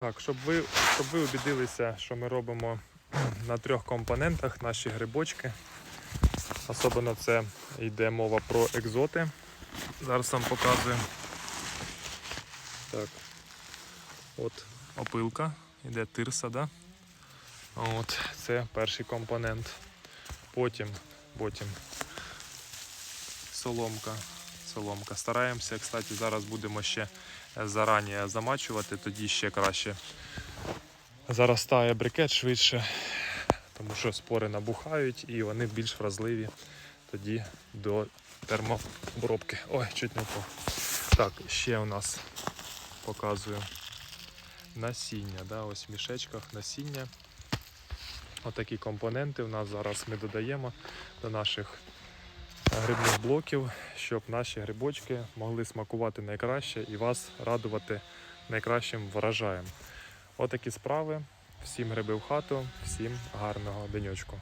Так, щоб ви, щоб ви убідилися, що ми робимо на трьох компонентах наші грибочки. Особливо це йде мова про екзоти. Зараз вам показую. Так. От опилка, йде тирса, да? От, це перший компонент. Потім, потім соломка. Соломка. Стараємося, кстати, зараз будемо ще зарані замачувати, тоді ще краще заростає брикет швидше, тому що спори набухають і вони більш вразливі тоді до термообробки. Ой, чуть не впав. Так, ще у нас показую насіння. Да? Ось в мішечках насіння. Отакі компоненти у нас зараз ми додаємо до наших грибних блоків, щоб наші грибочки могли смакувати найкраще і вас радувати найкращим врожаєм. Отакі справи. Всім гриби в хату, всім гарного денечку.